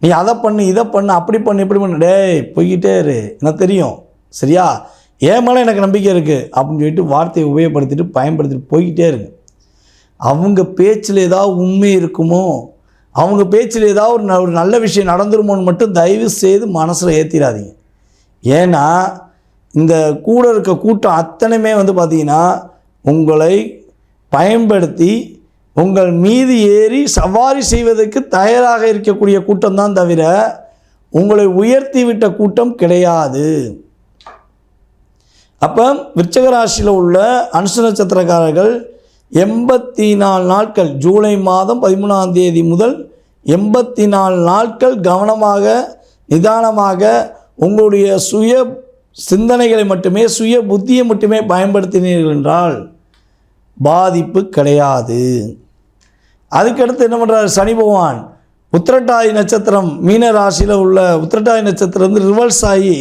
நீ அதை பண்ணு இதை பண்ணு அப்படி பண்ணு இப்படி பண்ணு. டேய் போய்கிட்டே இரு. எனக்கு தெரியும்? சரியா? ஏன் மேலே எனக்கு நம்பிக்கை இருக்குது அப்படின்னு சொல்லிட்டு வார்த்தையை உபயோகப்படுத்திட்டு பயன்படுத்திட்டு போய்கிட்டே இருங்க. அவங்க பேச்சில் ஏதாவது உண்மை இருக்குமோ அவங்க பேச்சில் ஏதாவது ஒரு ந- ஒரு நல்ல விஷயம் நடந்துருமோன்னு மட்டும் தயவு செய்து மனசில் ஏற்றிடாதீங்க ஏன்னா இந்த கூட இருக்க கூட்டம் அத்தனையுமே வந்து பார்த்திங்கன்னா உங்களை பயன்படுத்தி உங்கள் மீது ஏறி சவாரி செய்வதற்கு தயாராக இருக்கக்கூடிய கூட்டம் தான் தவிர உங்களை உயர்த்தி விட்ட கூட்டம் கிடையாது. அப்போ விருச்சக ராசியில் உள்ள அனுசு நட்சத்திரக்காரர்கள் எண்பத்தி நாலு நாட்கள் ஜூலை மாதம் பதிமூணாம் தேதி முதல் எண்பத்தி நாலு நாட்கள் கவனமாக நிதானமாக உங்களுடைய சுய சிந்தனைகளை மட்டுமே சுய புத்தியை மட்டுமே பயன்படுத்தினீர்கள் என்றால் பாதிப்பு கிடையாது. அதுக்கடுத்து என்ன பண்ணுறாரு சனி பகவான். உத்திரட்டாதி நட்சத்திரம் மீன ராசியில் உள்ள உத்திரட்டாதி நட்சத்திரம் வந்து ரிவர்ஸ் ஆகி